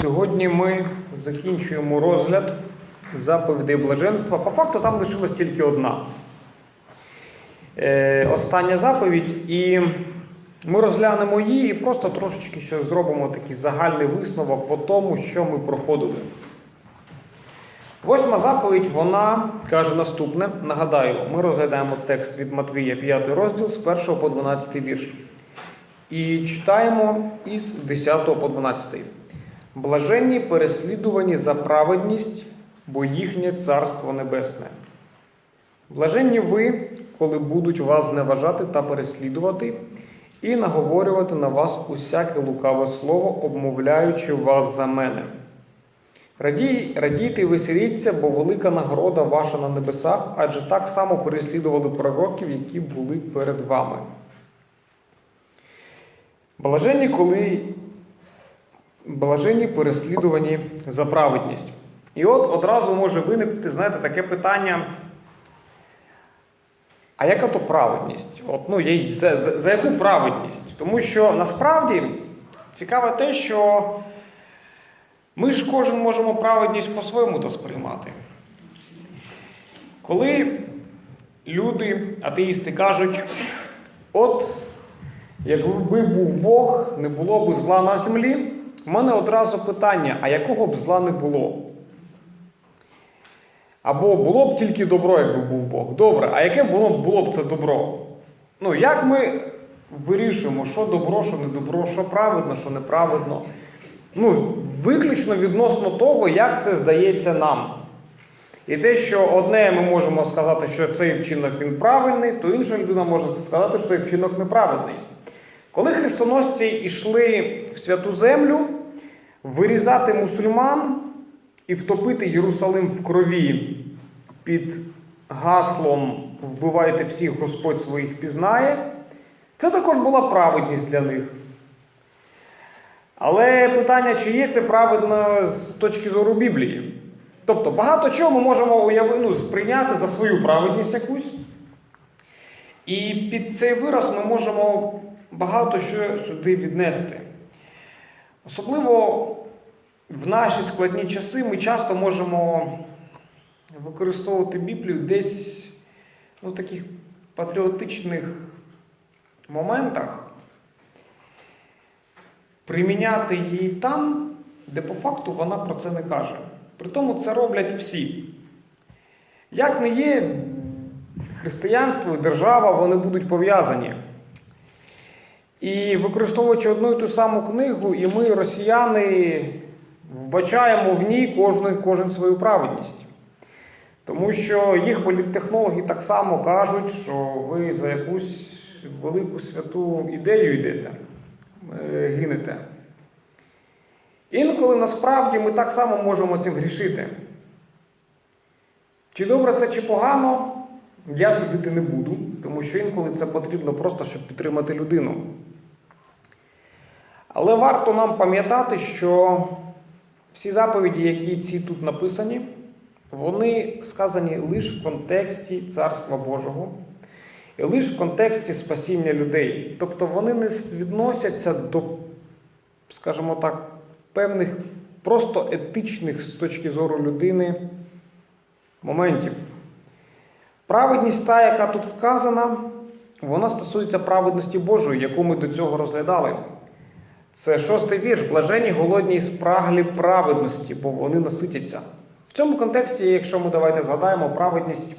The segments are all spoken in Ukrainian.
Сьогодні ми закінчуємо розгляд заповідей блаженства. По факту там лишилась тільки одна. Е, остання заповідь, і ми розглянемо її і просто трошечки ще зробимо такий загальний висновок по тому, що ми проходили. Восьма заповідь, вона каже наступне. Нагадаю, ми розглядаємо текст від Матвія, 5 розділ з 1 по 12 вірш. І читаємо із 10 по 12. Блаженні переслідувані за праведність, бо їхнє царство небесне. Блаженні ви, коли будуть вас зневажати та переслідувати, і наговорювати на вас усяке лукаве слово, обмовляючи вас за мене. Радій, радійте і веселіться, бо велика нагорода ваша на небесах, адже так само переслідували пророків, які були перед вами. Блаженні, коли блаженні переслідувані за праведність. І от одразу може виникнути, знаєте, таке питання. А яка то праведність? От, ну, за, за, за яку праведність? Тому що насправді цікаве те, що ми ж кожен можемо праведність по-своєму то сприймати. Коли люди, атеїсти кажуть, от якби був Бог, не було б зла на землі, в мене одразу питання: а якого б зла не було? Або було б тільки добро, якби був Бог. Добре, а яке було б було б це добро? Ну, як ми вирішуємо, що добро, що не добро, що праведно, що неправедно? Ну, виключно відносно того, як це здається нам. І те, що одне ми можемо сказати, що цей вчинок він правильний, то інша людина може сказати, що цей вчинок неправильний. Коли хрестоносці йшли в святу землю, вирізати мусульман і втопити Єрусалим в крові під гаслом Вбивайте всіх, Господь своїх пізнає, це також була праведність для них. Але питання, чи є це праведно з точки зору Біблії? Тобто багато чого ми можемо уяви, ну, сприйняти за свою праведність якусь. І під цей вираз ми можемо багато що сюди віднести. Особливо в наші складні часи ми часто можемо використовувати Біблію десь ну, в таких патріотичних моментах, приміняти її там, де по факту вона про це не каже. При тому це роблять всі. Як не є, християнство і держава, вони будуть пов'язані. І використовуючи одну і ту саму книгу, і ми, росіяни, вбачаємо в ній кожен, кожен свою праведність. Тому що їх політтехнологи так само кажуть, що ви за якусь велику святу ідею йдете, е, гинете. Інколи насправді ми так само можемо цим грішити. Чи добре це, чи погано, я судити не буду, тому що інколи це потрібно просто, щоб підтримати людину. Але варто нам пам'ятати, що всі заповіді, які ці тут написані, вони сказані лише в контексті Царства Божого і лише в контексті спасіння людей. Тобто вони не відносяться до, скажімо так, певних просто етичних з точки зору людини моментів. Праведність та, яка тут вказана, вона стосується праведності Божої, яку ми до цього розглядали. Це шостий вірш. Блажені, голодні і спраглі праведності, бо вони наситяться. В цьому контексті, якщо ми давайте згадаємо, праведність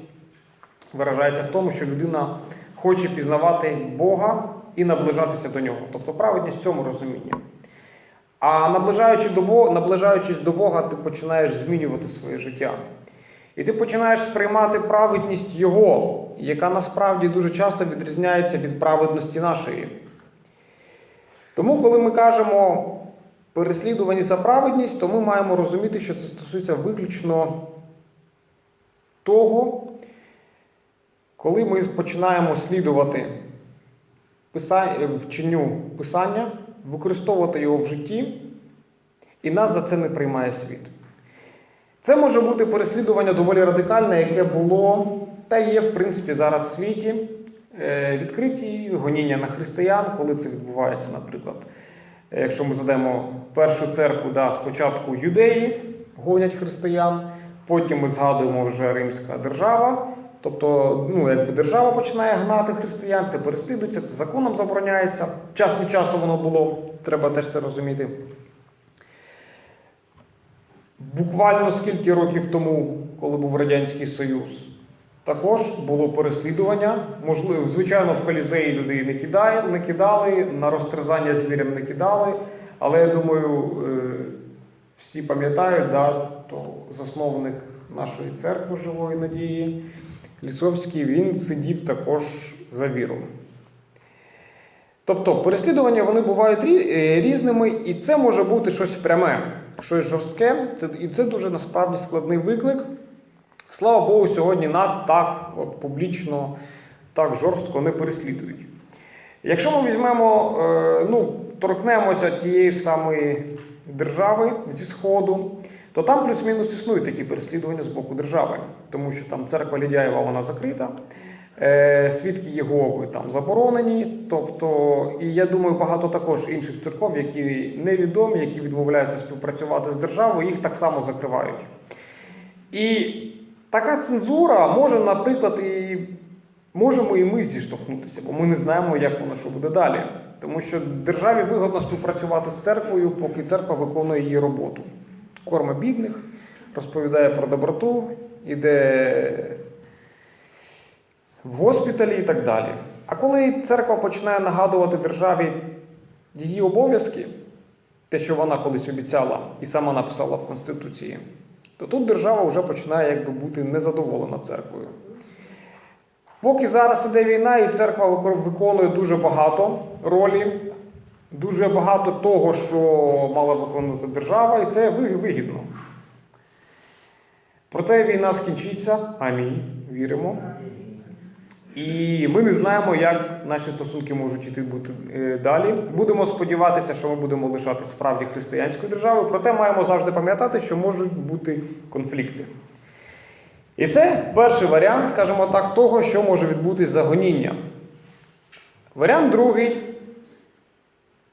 виражається в тому, що людина хоче пізнавати Бога і наближатися до нього. Тобто праведність в цьому розумінні. А наближаючи до Бога, наближаючись до Бога, ти починаєш змінювати своє життя. І ти починаєш сприймати праведність Його, яка насправді дуже часто відрізняється від праведності нашої. Тому, коли ми кажемо переслідувані за праведність, то ми маємо розуміти, що це стосується виключно того, коли ми починаємо слідувати вченню Писання, використовувати його в житті, і нас за це не приймає світ. Це може бути переслідування доволі радикальне, яке було та є, в принципі, зараз в світі. Е, Відкриті гоніння на християн, коли це відбувається, наприклад. Е, Якщо ми задаємо першу церкву да, спочатку юдеї гонять християн, потім ми згадуємо вже римська держава. Тобто, ну, якби держава починає гнати християн, це переслідується, це законом забороняється. Час від часу воно було, треба теж це розуміти. Буквально скільки років тому, коли був Радянський Союз, також було переслідування. Можливо, звичайно, в колізеї людей не кидали, не кидали, на розтерзання звірям не кидали. Але я думаю, е, всі пам'ятають, да, то засновник нашої церкви живої надії Лісовський, він сидів також за віру. Тобто переслідування вони бувають е, різними, і це може бути щось пряме, щось жорстке, і це дуже насправді складний виклик. Слава Богу, сьогодні нас так от, публічно, так жорстко не переслідують. Якщо ми візьмемо, е, ну, торкнемося тієї ж самої держави зі Сходу, то там плюс-мінус існують такі переслідування з боку держави, тому що там церква Лідяєва вона закрита. Е, Свідки Єгови там заборонені. Тобто, і я думаю, багато також інших церков, які невідомі, які відмовляються співпрацювати з державою, їх так само закривають. І така цензура може, наприклад, і можемо і ми зіштовхнутися, бо ми не знаємо, як воно що буде далі. Тому що державі вигодно співпрацювати з церквою, поки церква виконує її роботу. Корме бідних, розповідає про доброту, іде в госпіталі і так далі. А коли церква починає нагадувати державі її обов'язки, те, що вона колись обіцяла і сама написала в Конституції, то тут держава вже починає якби бути незадоволена церквою. Поки зараз іде війна, і церква виконує дуже багато ролі, дуже багато того, що мала виконувати держава, і це вигідно. Проте війна скінчиться. Амінь. Віримо. І ми не знаємо, як наші стосунки можуть іти бути е, далі. Будемо сподіватися, що ми будемо лишати справді християнською державою, проте маємо завжди пам'ятати, що можуть бути конфлікти. І це перший варіант, скажімо так, того, що може відбутись за гоніння. Варіант другий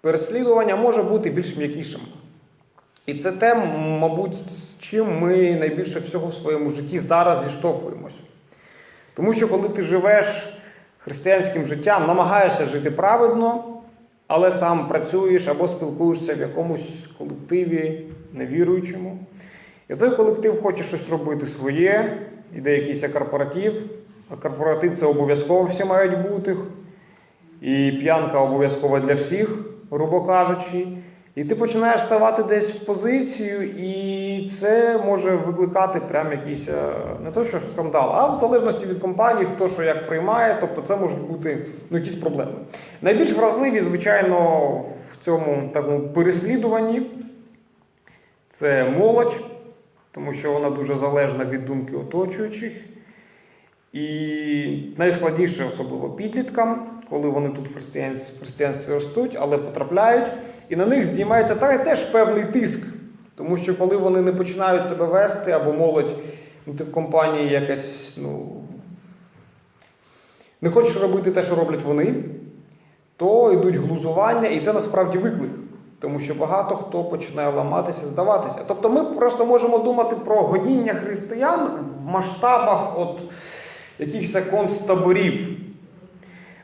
переслідування може бути більш м'якішим. І це те, мабуть, з чим ми найбільше всього в своєму житті зараз зіштовхуємось. Тому що коли ти живеш християнським життям, намагаєшся жити праведно, але сам працюєш або спілкуєшся в якомусь колективі невіруючому. І той колектив хоче щось робити своє, іде якийсь корпоратив, а корпоратив це обов'язково всі мають бути. І п'янка обов'язкова для всіх, грубо кажучи. І ти починаєш ставати десь в позицію, і це може викликати прям якийсь е, не то, що скандал, а в залежності від компанії, хто що як приймає, тобто це можуть бути ну, якісь проблеми. Найбільш вразливі, звичайно, в цьому такому переслідуванні це молодь, тому що вона дуже залежна від думки оточуючих. І найскладніше, особливо підліткам, коли вони тут в християнстві, в християнстві ростуть, але потрапляють, і на них здіймається та- теж певний тиск. Тому що коли вони не починають себе вести, або молодь, ну, ти в компанії якась, ну, не хочеш робити те, що роблять вони, то йдуть глузування, і це насправді виклик. Тому що багато хто починає ламатися, здаватися. Тобто ми просто можемо думати про гоніння християн в масштабах от якихось концтаборів.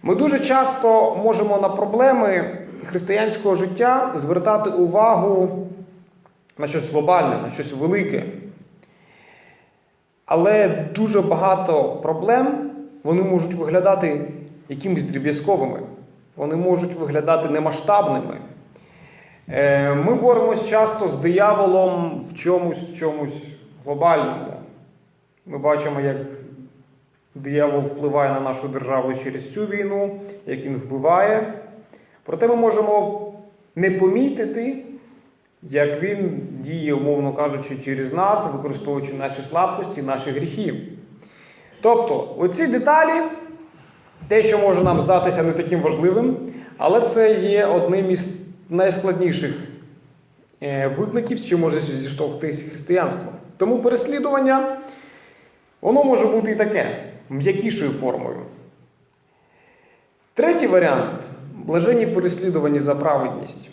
Ми дуже часто можемо на проблеми християнського життя звертати увагу на щось глобальне, на щось велике. Але дуже багато проблем вони можуть виглядати якимись дріб'язковими, вони можуть виглядати немасштабними. Е, Ми боремось часто з дияволом в чомусь, в чомусь глобальному. Ми бачимо, як диявол впливає на нашу державу через цю війну, як він вбиває. Проте ми можемо не помітити, як він діє, умовно кажучи, через нас, використовуючи наші слабкості, наші гріхи. Тобто, оці деталі, те, що може нам здатися не таким важливим, але це є одним із найскладніших е, викликів, з чим може зіштовхнутися християнство. Тому переслідування, воно може бути і таке, м'якішою формою. Третій варіант блаженні переслідувані за праведність.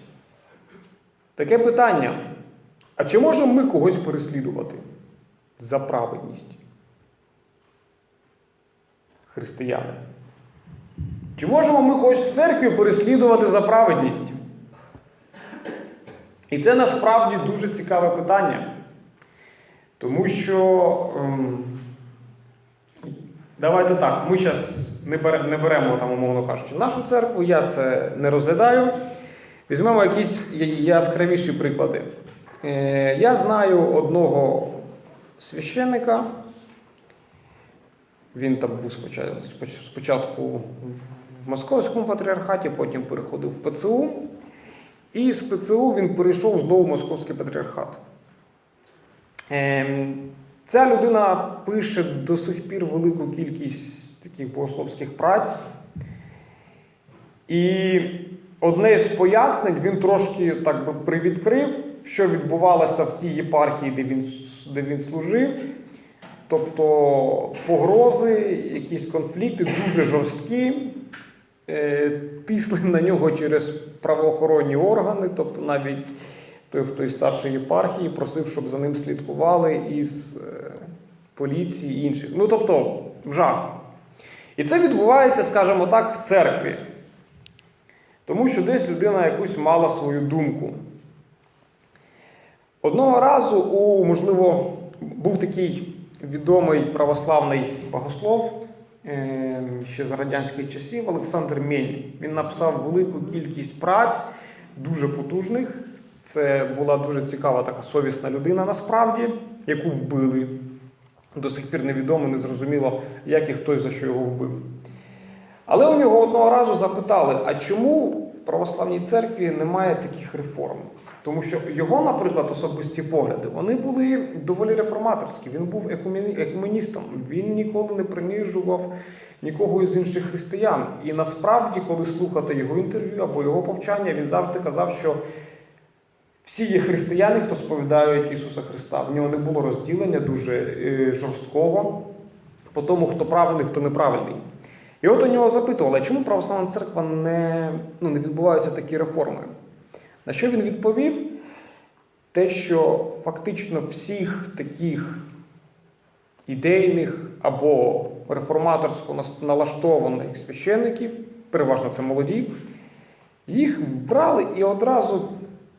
Таке питання. А чи можемо ми когось переслідувати за праведність? Християни. Чи можемо ми когось в церкві переслідувати за праведність? І це насправді дуже цікаве питання. Тому що, ем, давайте так, ми зараз не, бере, не беремо, там, умовно кажучи, нашу церкву, я це не розглядаю. Візьмемо якісь яскравіші приклади. Е, я знаю одного священника. Він там був спочатку, в Московському патріархаті, потім переходив в ПЦУ. І з ПЦУ він перейшов знову в Московський патріархат. Ця людина пише до сих пір велику кількість таких богословських праць. І одне з пояснень він трошки так би привідкрив, що відбувалося в тій єпархії, де він, де він служив. Тобто погрози, якісь конфлікти дуже жорсткі, е, тисли на нього через правоохоронні органи, тобто навіть той, хто із старшої єпархії, просив, щоб за ним слідкували із е, поліції і інших. Ну тобто, в жах. І це відбувається, скажімо так, в церкві. Тому що десь людина якусь мала свою думку. Одного разу, у, можливо, був такий відомий православний богослов е, ще з радянських часів Олександр Мень. Він написав велику кількість праць, дуже потужних. Це була дуже цікава така совісна людина насправді, яку вбили. До сих пір невідомо, не зрозуміло, як і хтось за що його вбив. Але у нього одного разу запитали: а чому в православній церкві немає таких реформ? Тому що його, наприклад, особисті погляди, вони були доволі реформаторські. Він був екумені- екуменістом. Він ніколи не принижував нікого із інших християн. І насправді, коли слухати його інтерв'ю або його повчання, він завжди казав, що всі є християни, хто сповідають Ісуса Христа. В нього не було розділення дуже е, жорсткого по тому, хто правильний, хто неправильний. І от у нього запитували, чому православна церква не, ну, не відбуваються такі реформи? На що він відповів? Те, що фактично всіх таких ідейних або реформаторсько налаштованих священників, переважно це молоді, їх брали і одразу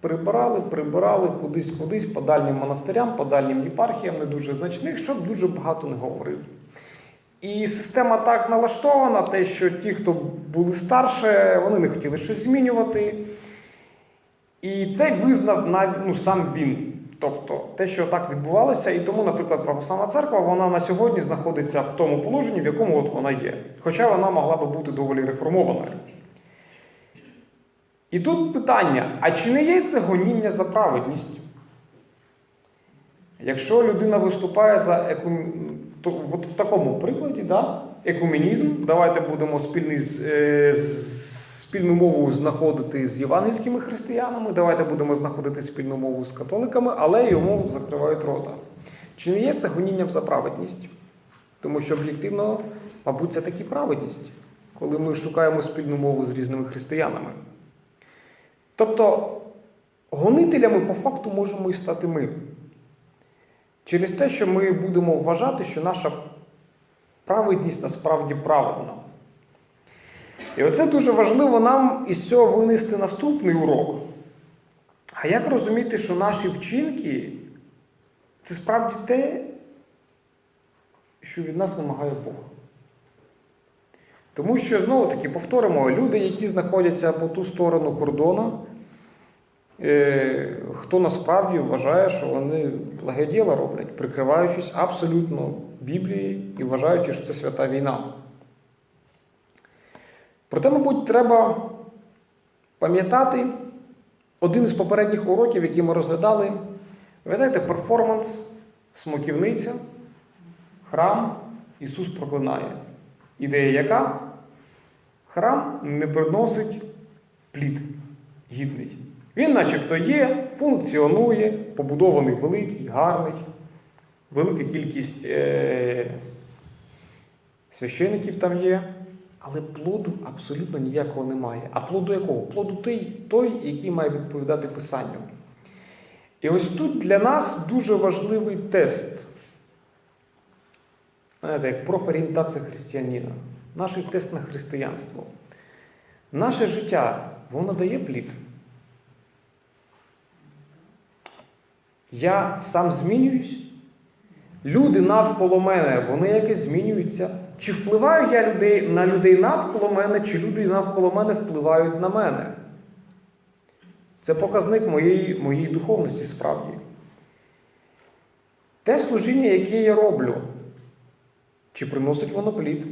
прибирали, прибирали кудись, кудись по дальнім монастирям, по дальнім єпархіям, не дуже значних, щоб дуже багато не говорив. І система так налаштована, те, що ті, хто були старше, вони не хотіли щось змінювати. І це визнав нав- ну, сам він. Тобто те, що так відбувалося, і тому, наприклад, православна церква вона на сьогодні знаходиться в тому положенні, в якому от вона є. Хоча вона могла би бути доволі реформованою. І тут питання: а чи не є це гоніння за праведність? Якщо людина виступає за еку... то, от в такому прикладі, да? екуменізм, давайте будемо спільний з, е, спільну мову знаходити з євангельськими християнами, давайте будемо знаходити спільну мову з католиками, але йому закривають рота. Чи не є це гонінням за праведність? Тому що об'єктивно, мабуть, це таки праведність, коли ми шукаємо спільну мову з різними християнами. Тобто, гонителями по факту можемо і стати ми. Через те, що ми будемо вважати, що наша праведність насправді праведна. І оце дуже важливо нам із цього винести наступний урок. А як розуміти, що наші вчинки це справді те, що від нас вимагає Бог? Тому що, знову таки, повторимо, люди, які знаходяться по ту сторону кордону, е, хто насправді вважає, що вони благе діло роблять, прикриваючись абсолютно Біблією і вважаючи, що це свята війна. Проте, мабуть, треба пам'ятати один із попередніх уроків, які ми розглядали. Пам'ятаєте, перформанс, смоківниця, храм, Ісус проклинає. Ідея яка? Храм не приносить плід гідний. Він, начебто, є, функціонує, побудований великий, гарний, велика кількість е- священиків там є, але плоду абсолютно ніякого немає. А плоду якого? Плоду той, той, який має відповідати Писанню. І ось тут для нас дуже важливий тест. Знаєте, як профорієнтація християнина. Наш тест на християнство. Наше життя, воно дає плід. Я сам змінююсь. Люди навколо мене, вони якось змінюються. Чи впливаю я людей, на людей навколо мене, чи люди навколо мене впливають на мене? Це показник моєї, моєї духовності справді. Те служіння, яке я роблю, чи приносить воно плід?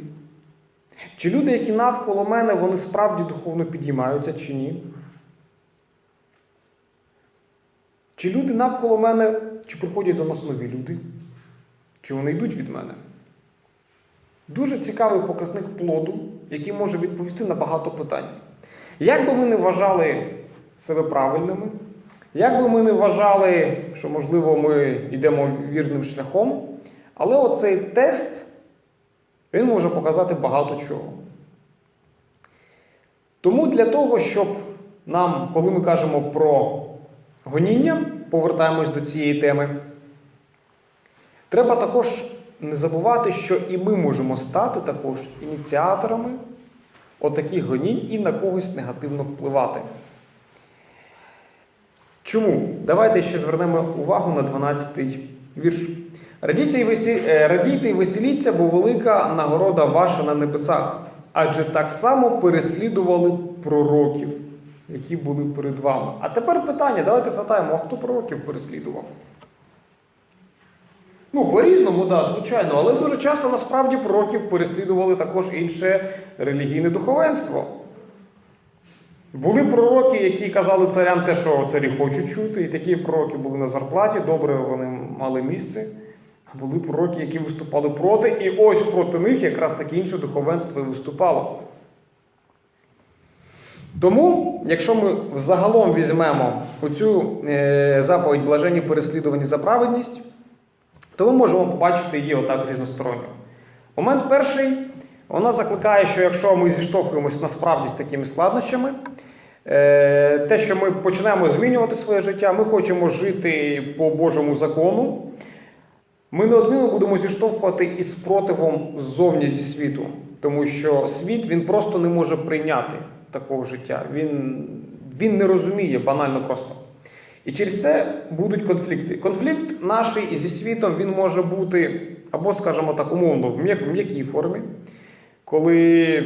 Чи люди, які навколо мене, вони справді духовно підіймаються, чи ні? Чи люди навколо мене, чи приходять до нас нові люди? Чи вони йдуть від мене? Дуже цікавий показник плоду, який може відповісти на багато питань. Як би ми не вважали себе правильними, як би ми не вважали, що, можливо, ми йдемо вірним шляхом, але оцей тест він може показати багато чого. Тому для того, щоб нам, коли ми кажемо про гоніння, повертаємось до цієї теми, треба також не забувати, що і ми можемо стати також ініціаторами отаких гонінь і на когось негативно впливати. Чому? Давайте ще звернемо увагу на 12-й вірш. Е, Радійте і веселіться, бо велика нагорода ваша на небесах, адже так само переслідували пророків, які були перед вами. А тепер питання, давайте згадаємо, а хто пророків переслідував? Ну, по-різному, да, звичайно, але дуже часто насправді пророків переслідували також інше релігійне духовенство. Були пророки, які казали царям те, що царі хочуть чути, і такі пророки були на зарплаті, добре вони мали місце. Були пророки, які виступали проти, і ось проти них якраз таке інше духовенство і виступало. Тому, якщо ми взагалом візьмемо оцю е, заповідь блаженні переслідувані за праведність, то ми можемо побачити її отак різносторонньо. Момент перший, вона закликає, що якщо ми зіштовхуємося насправді з такими складнощами, е, те, що ми почнемо змінювати своє життя, ми хочемо жити по Божому закону, ми неодмінно будемо зіштовхувати із спротивом ззовні зі світу, тому що світ він просто не може прийняти такого життя. Він, він не розуміє банально просто. І через це будуть конфлікти. Конфлікт наш зі світом він може бути, або, скажімо так, умовно, в м'якій формі, коли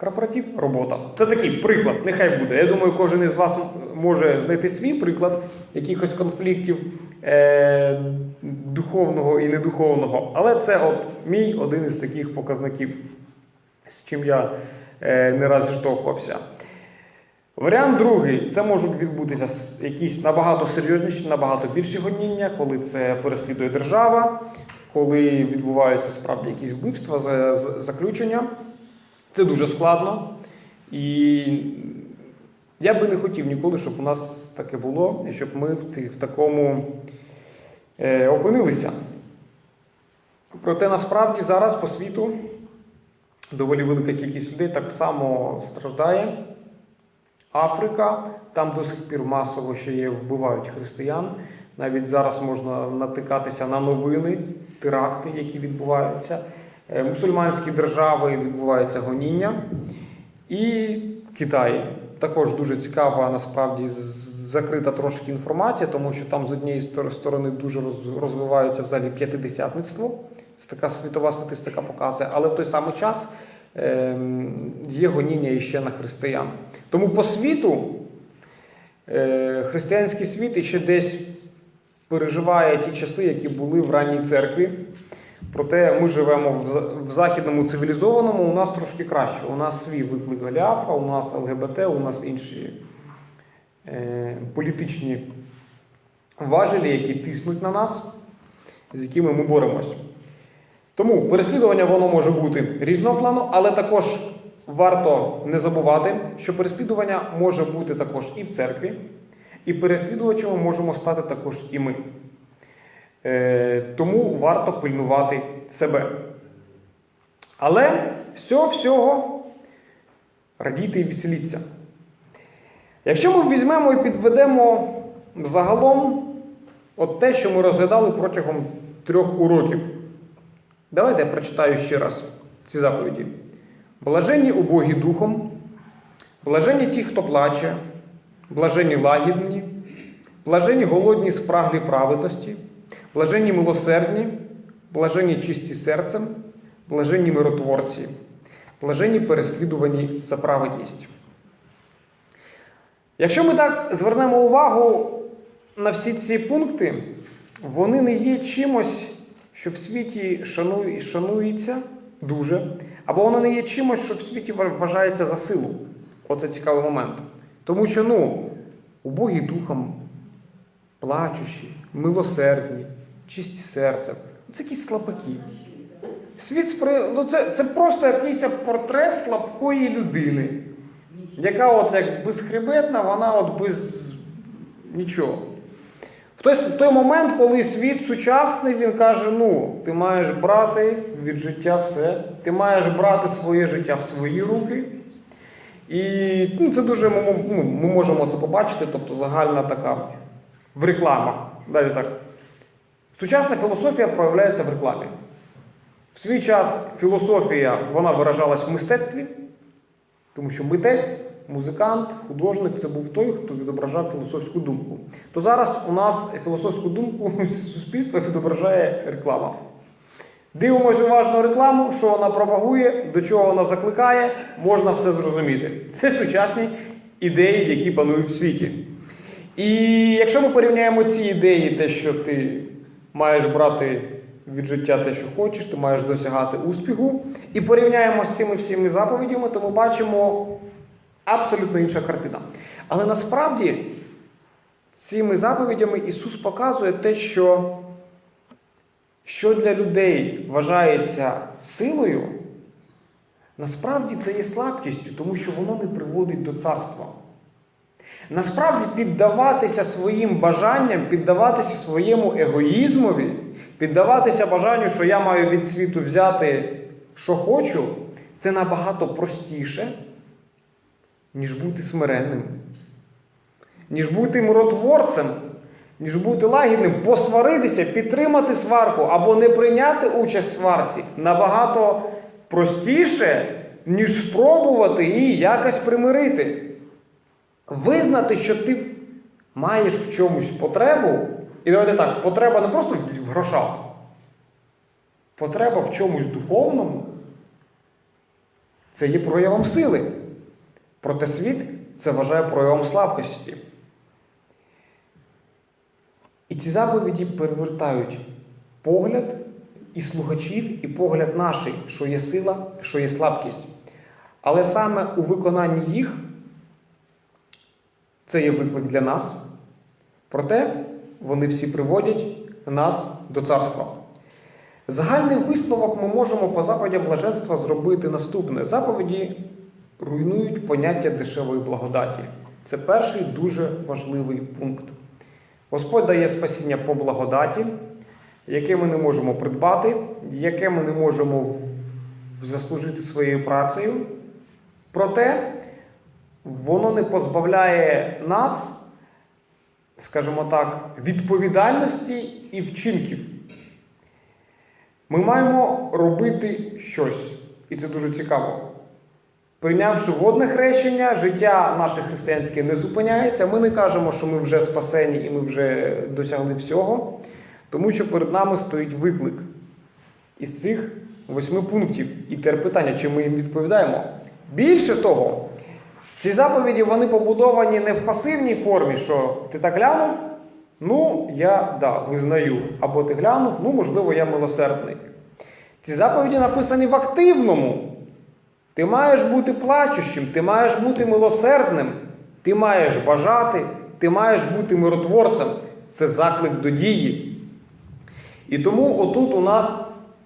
корпоратив робота. Це такий приклад, нехай буде. Я думаю, кожен із вас може знайти свій приклад якихось конфліктів е- духовного і недуховного. Але це от мій один із таких показників, з чим я е- не раз зіштовхувався. Варіант другий це можуть відбутися якісь набагато серйозніші, набагато більші гоніння, коли це переслідує держава, коли відбуваються справді якісь вбивства, за- за- заключення. Це дуже складно. І я би не хотів ніколи, щоб у нас таке було, і щоб ми в, такому е, опинилися. Проте насправді зараз по світу доволі велика кількість людей так само страждає. Африка, там до сих пір масово ще є вбивають християн. Навіть зараз можна натикатися на новини, теракти, які відбуваються. Е, Мусульманські держави відбувається гоніння. І Китай також дуже цікава, насправді закрита трошки інформація, тому що там з однієї сторони дуже розвивається взагалі п'ятидесятництво. Це така світова статистика показує, але в той самий час ем, є гоніння іще на християн. Тому по світу е, християнський світ іще десь переживає ті часи, які були в ранній церкві. Проте ми живемо в, західному цивілізованому, у нас трошки краще. У нас свій виклик Голіафа, у нас ЛГБТ, у нас інші е, політичні важелі, які тиснуть на нас, з якими ми боремось. Тому переслідування воно може бути різного плану, але також варто не забувати, що переслідування може бути також і в церкві, і переслідувачами можемо стати також і ми. Е, тому варто пильнувати себе. Але з цього всього радійте і веселіться. Якщо ми візьмемо і підведемо загалом от те, що ми розглядали протягом трьох уроків. Давайте я прочитаю ще раз ці заповіді. Блаженні убогі духом, блаженні ті, хто плаче, блаженні лагідні, блаженні голодні спраглі праведності, блаженні милосердні, блаженні чисті серцем, блаженні миротворці, блаженні переслідувані за праведність. Якщо ми так звернемо увагу на всі ці пункти, вони не є чимось, що в світі шанує, шанується дуже, або воно не є чимось, що в світі вважається за силу. Оце цікавий момент. Тому що, ну, убогі духом, плачущі, милосердні, чисті серцем це якісь слабаки. Світ спри... ну, це, це просто якийсь портрет слабкої людини, яка от як безхребетна, вона от без нічого. В той, в той момент, коли світ сучасний, він каже: ну, ти маєш брати від життя все, ти маєш брати своє життя в свої руки. І ну, це дуже ну, ми можемо це побачити, тобто загальна така в рекламах. Далі так. Сучасна філософія проявляється в рекламі. В свій час філософія вона виражалась в мистецтві, тому що митець, музикант, художник це був той, хто відображав філософську думку. То зараз у нас філософську думку суспільства відображає реклама. Дивимось уважно рекламу, що вона пропагує, до чого вона закликає, можна все зрозуміти. Це сучасні ідеї, які панують в світі. І якщо ми порівняємо ці ідеї, те, що ти маєш брати від життя те, що хочеш, ти маєш досягати успіху, і порівняємо з цими всіми заповідями, то ми бачимо абсолютно інша картина. Але насправді цими заповідями Ісус показує те, що що для людей вважається силою, насправді це є слабкістю, тому що воно не приводить до царства. Насправді піддаватися своїм бажанням, піддаватися своєму егоїзмові, піддаватися бажанню, що я маю від світу взяти, що хочу, це набагато простіше, ніж бути смиренним, ніж бути миротворцем, ніж бути лагідним, посваритися, підтримати сварку або не прийняти участь в сварці набагато простіше, ніж спробувати її якось примирити. Визнати, що ти маєш в чомусь потребу, і давайте так, потреба не просто в грошах, потреба в чомусь духовному це є проявом сили. Проте світ це вважає проявом слабкості. І ці заповіді перевертають погляд і слухачів, і погляд наший, що є сила, що є слабкість. Але саме у виконанні їх це є виклик для нас. Проте вони всі приводять нас до царства. Загальний висновок ми можемо по заповідям блаженства зробити наступне: заповіді руйнують поняття дешевої благодаті. Це перший дуже важливий пункт. Господь дає спасіння по благодаті, яке ми не можемо придбати, яке ми не можемо заслужити своєю працею. Проте воно не позбавляє нас, скажімо так, відповідальності і вчинків. Ми маємо робити щось, і це дуже цікаво. Прийнявши водне хрещення, життя наше християнське не зупиняється. Ми не кажемо, що ми вже спасені і ми вже досягли всього, тому що перед нами стоїть виклик із цих восьми пунктів. І тепер питання, чи ми їм відповідаємо. Більше того, ці заповіді вони побудовані не в пасивній формі, що ти так глянув, ну я да, визнаю. Або ти глянув, ну, можливо, я милосердний. Ці заповіді написані в активному. Ти маєш бути плачущим, ти маєш бути милосердним, ти маєш бажати, ти маєш бути миротворцем. Це заклик до дії. І тому отут у нас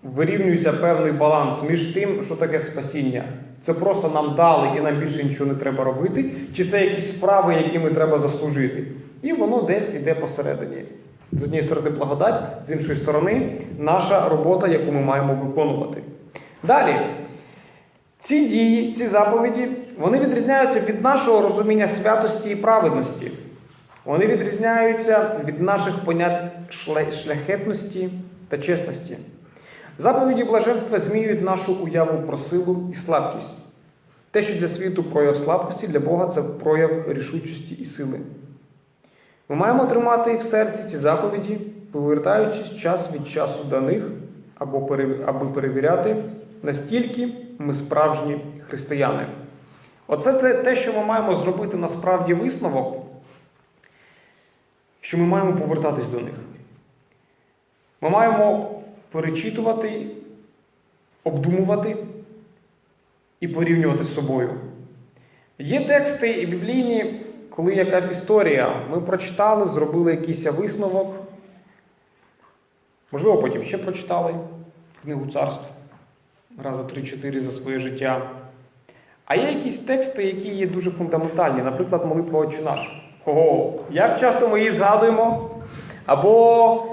вирівнюється певний баланс між тим, що таке спасіння. Це просто нам дали і нам більше нічого не треба робити, чи це якісь справи, які ми треба заслужити. І воно десь іде посередині. З однієї сторони, благодать, з іншої сторони, наша робота, яку ми маємо виконувати. Далі. Ці дії, ці заповіді, вони відрізняються від нашого розуміння святості і праведності. Вони відрізняються від наших понять шляхетності та чесності. Заповіді блаженства змінюють нашу уяву про силу і слабкість. Те, що для світу прояв слабкості, для Бога це прояв рішучості і сили. Ми маємо тримати в серці ці заповіді, повертаючись час від часу до них, аби перевіряти, настільки ми справжні християни. Оце те, що ми маємо зробити насправді висновок, що ми маємо повертатись до них. Ми маємо перечитувати, обдумувати і порівнювати з собою. Є тексти і біблійні, коли якась історія, ми прочитали, зробили якийсь висновок. Можливо, потім ще прочитали книгу царств рази 3-4 за своє життя. А є якісь тексти, які є дуже фундаментальні, наприклад, молитва «Отче наш. Ого, як часто ми її згадуємо? Або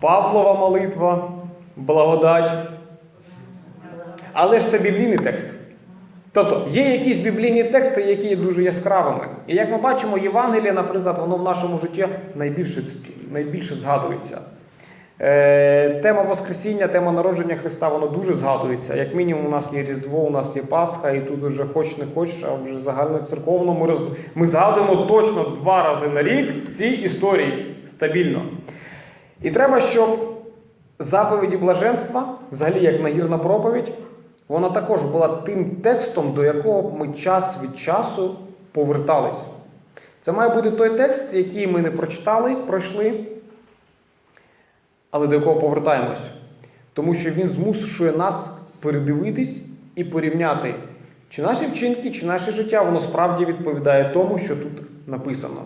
Павлова молитва, благодать. Але ж це біблійний текст. Тобто є якісь біблійні тексти, які є дуже яскравими. І як ми бачимо, Євангеліє, наприклад, воно в нашому житті найбільше, найбільше згадується. Е, тема Воскресіння, тема народження Христа, воно дуже згадується. Як мінімум, у нас є Різдво, у нас є Пасха, і тут вже хоч не хоч, а вже загальноцерковно ми, роз... ми згадуємо точно два рази на рік ці історії стабільно. І треба, щоб заповіді блаженства, взагалі як нагірна проповідь, вона також була тим текстом, до якого ми час від часу повертались. Це має бути той текст, який ми не прочитали, пройшли, але до якого повертаємось. Тому що він змушує нас передивитись і порівняти, чи наші вчинки, чи наше життя воно справді відповідає тому, що тут написано.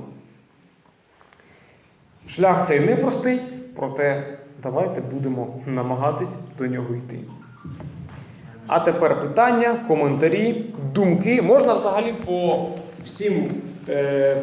Шлях цей непростий, проте давайте будемо намагатись до нього йти. А тепер питання, коментарі, думки. Можна взагалі по всім. Е,